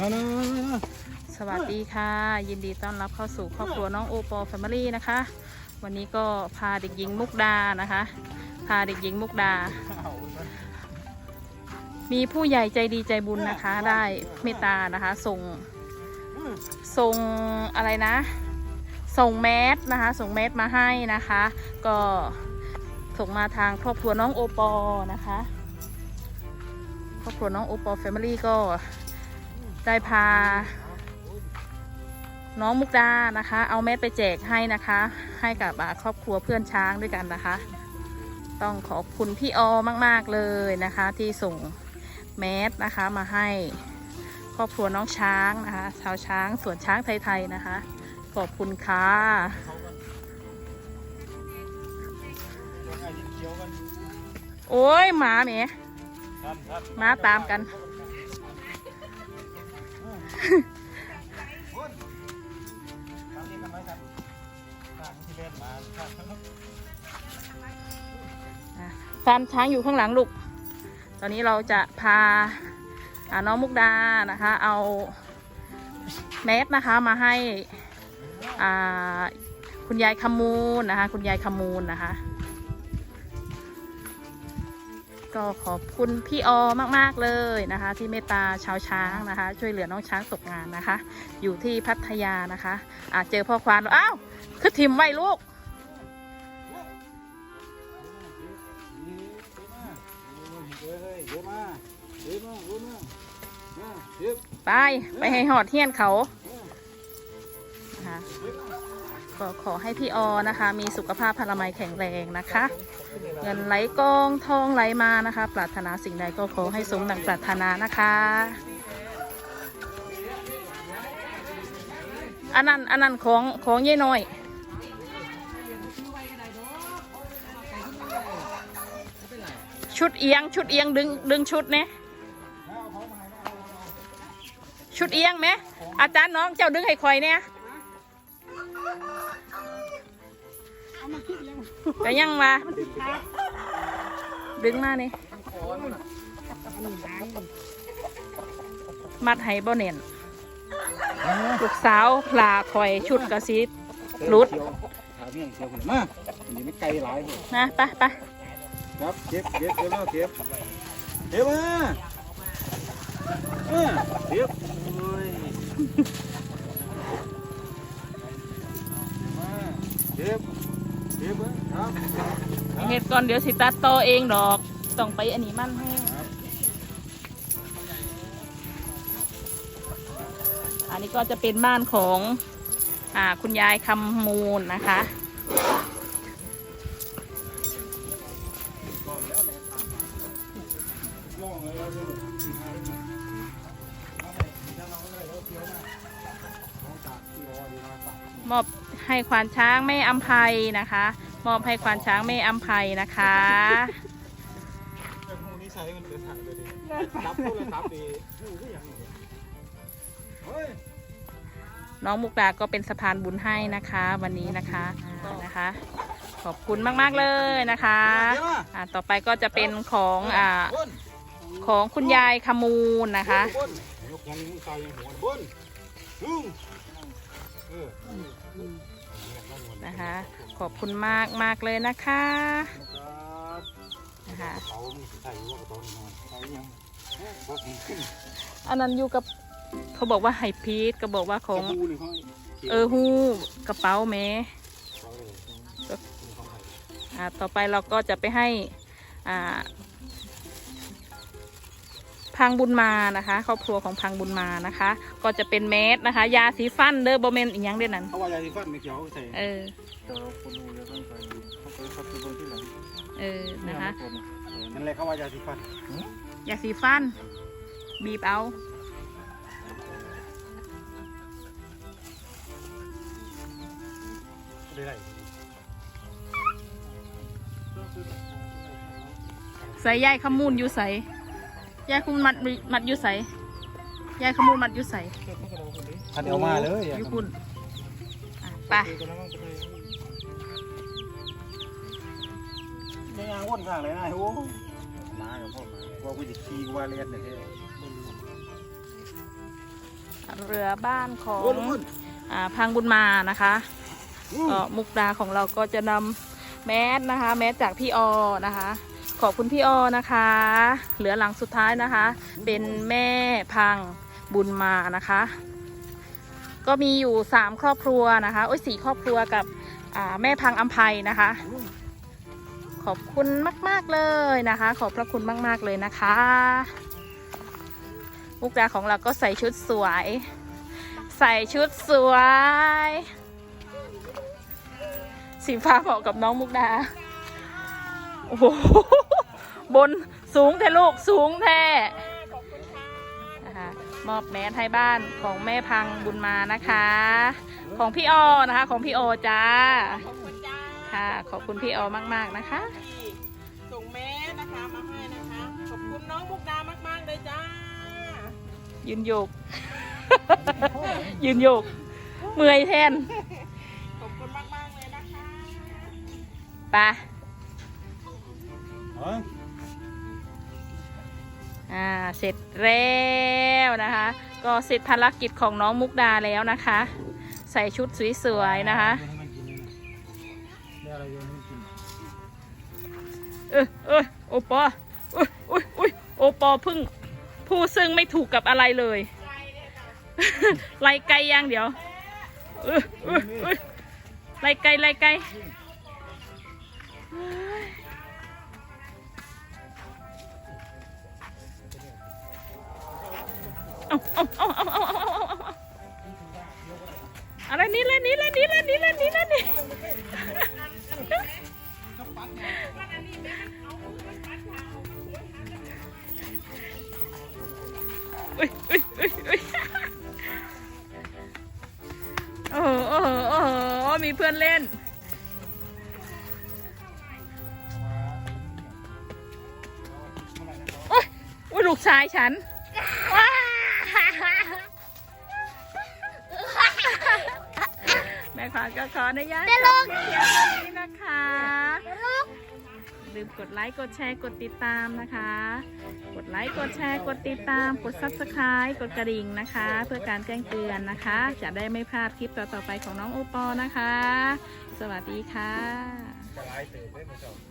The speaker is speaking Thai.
มานะมานะมาสวัสดีค่ะ ยินดีต้อนรับเข้าสู่ครอบครัวน้องโอปอลแฟมิลี่นะคะ วันนี้ก็พาเด็กหญิงมุกดานะคะ พาเด็กหญิงมุกดา มีผู้ใหญ่ใจดีใจบุญนะคะ ได้เมตตานะคะ ส่งส่งอะไรนะ ส่งแมสนะคะ ส่งแมสมาให้นะคะ ก็ส่งมาทางครอบครัวน้องโอปอลนะคะครอบครัวน้องโอปอลแฟมิลี่ก็ ได้พา น้องมุกดานะคะ เอาแมสไปแจกให้นะคะ ให้กับอ่าครอบครัวเพื่อนช้างด้วยกันนะคะ ต้องขอบคุณพี่ออมาก ๆ เลยนะคะ ที่ส่งแมสนะคะมาให้ครอบครัวน้องช้างนะคะชาวช้างสวนช้างไทยๆนะคะ ขอบคุณค่ะไอ้ที่เขียวกันโอ้ยหมาเมท่านท่านมาตามกัน ฟาร์มช้างอยู่ข้างหลังลูก ตอนนี้เราจะพาอ่าน้องมุกดานะคะ เอาแมสนะคะมาให้คุณยายขมูลนะคะ คุณยายขมูลนะคะ ก็ขอบคุณพี่ออมาก ๆ เลยนะคะ ที่เมตตาชาวช้างนะคะ ช่วยเหลือน้องช้างตกงานนะคะ อยู่ที่พัทยานะคะอาเจอพ่อควานอ้าวคือทิมไว้ลูกเฮ้ยเยอะมายอะมากไปไปให้หอดเทียนเขานะคะก็ขอให้พี่ออนะคะ มีสุขภาพพลามัยแข็งแรงนะคะ เงินไหลกองทองไหลมานะคะ ปรารถนาสิ่งใดก็ขอให้สมดังปรารถนานะคะอันนั้นอันนั้นของของเย่น้อยชุดเอียงชุดเอียงดึงดึงชุดเนี่ยชุดเอียงไหมอาจารย์น้องเจ้าดึงให้คอยเนี่ย ก็ยังมาดึงมานี่มัดให้บ่เน่นลูกสาวพลาคอยชุดกระซิบรุดขาเมี่ยงเขียวขึ้นมาอันนี้ไม่ไกลหลายเลยนะไปไปครับเก็บเก็บเก็บแล้วเก็บเก็บมาเออเก็บโอ้ยมาเก็บ เก็บมาครับเฮ็ดก่อนเดี๋ยวสิตัดต่อเองดอก ต้องไปอันนี้มันให้อันนี้ก็จะเป็นบ้านของอ่าคุณยายคำมูลนะคะ มอบ ให้ควานช้างแม่อัมภัยนะคะ มอบให้ควานช้างแม่อัมภัยนะคะแต่พวกนี้ใช้มันเป็นถังเลยดิรับโทรศัพท์ดีหูก็ยังอยู่เฮ้ยน้องมุกดาก็เป็นสะพานบุญให้นะคะ วันนี้นะคะนะคะ ขอบคุณมากๆเลยนะคะอ่าต่อไปก็จะเป็นของอ่าของคุณยายขมูลนะคะบนยกยังตายหัวบนลุงเออ นะคะ ขอบคุณมากมากๆเลยนะคะครับนะคะเขามีใส่ว่ากระตุ้นใส่ยังรถขึ้นอันนั้นอยู่กับเขาบอกว่าไฮพีทก็บอกว่าของดูเลยเขาเออฮู้กระเป๋าแม่เขาเลยอ่าต่อไปเราก็จะไปให้อ่า พังบุญมานะคะ ครอบครัวของพังบุญมานะคะ ก็จะเป็นเมสนะคะ ยาสีฟันเด้อโบเมนอีกอย่างเด้อนั้นเขาว่ายาสีฟันไม่เกี่ยวใส่เออแต่เราคนดูเลยต้องใส่เขาไปเขาไปเบิ่งที่หลังเออนะคะนั่นแหละเขาว่ายาสีฟันยาสีฟัน บีบเอาได้ไรใส่ยายขมูลอยู่ใส่ ยายขมูลมัดมัดอยู่ใส่ยายขมูลมัดอยู่ใส่คันเอามาเลยอยู่คุณอะไปยังยางวนข้างเลยนะโอ้มากับพ่อมาว่ากูจะขี่กูว่าเลียนเนี่ยเรือบ้านของโอ้ลุงคุณอ่าพังบุญมานะคะอืมก็มุกดาของเราก็จะนำแมสนะคะ แมสจากพี่ออนะคะ ขอบคุณพี่ออนะคะ เหลือหลังสุดท้ายนะคะ เป็นแม่พังบุญมานะคะ ก็มีอยู่สามครอบครัวนะคะโอ้ยสี่ครอบครัวกับแม่พังอัมภัยนะคะ ขอบคุณมาก ๆ เลยนะคะ ขอบพระคุณมาก ๆ เลยนะคะมุกดาของเราก็ใส่ชุดสวย ใส่ชุดสวย สีฟ้าเหมาะกับน้องมุกดา โอ้โห บนสูงแท้ลูกสูงแท้นะคะมอบแมสให้บ้านของแม่พังบุญมานะคะ ของพี่ออนะคะ ของพี่โอจ้า ขอบคุณจ้าค่ะ ขอบคุณพี่ออมาก ๆนะคะ ที่ส่งแมสนะคะมาให้นะคะ ขอบคุณน้องมุกดามากๆเลยจ้า ยืนโยก ยืนโยก เมื่อยแทนขอบคุณมากๆเลยนะคะ ไปเอ้ยอ่าเสร็จแล้วนะคะ ก็เสร็จภารกิจของน้องมุกดาแล้วนะคะ ใส่ชุดสวยๆนะคะเออเออโอปออุ้ยอุ้ยอุ้ยโอปอเพึ่งผู้ซึ่งไม่ถูกกับอะไรเลยไล่ไกลอย่างเดียวเออเออเออไล่ไกลไล่ไกล เอาเอาเอาเอาเอาเอาเอาเอาอะไรนี่ละนี่ละนี่ละนี่ละนี่ละนี่อุ้ยอุ้ยอุ้ยอุ้ยโอ้โหโอ้โหโอ้โหมีเพื่อนเล่นโอ้ยอุ้ยลูกชายฉัน ม่ขอก็ขออนุญาตจบเพียงเท่านี้นะคะลืมกดไลค์กดแชร์กดติดตามนะคะ กดไลค์กดแชร์กดติดตาม กด subscribe กดกระดิ่งนะคะ เพื่อการแจ้งเตือนนะคะ จะได้ไม่พลาดคลิปต่อๆไปของน้องโอปอล์นะคะ สวัสดีค่ะจะไล่เติมได้ไหมจ๊ะ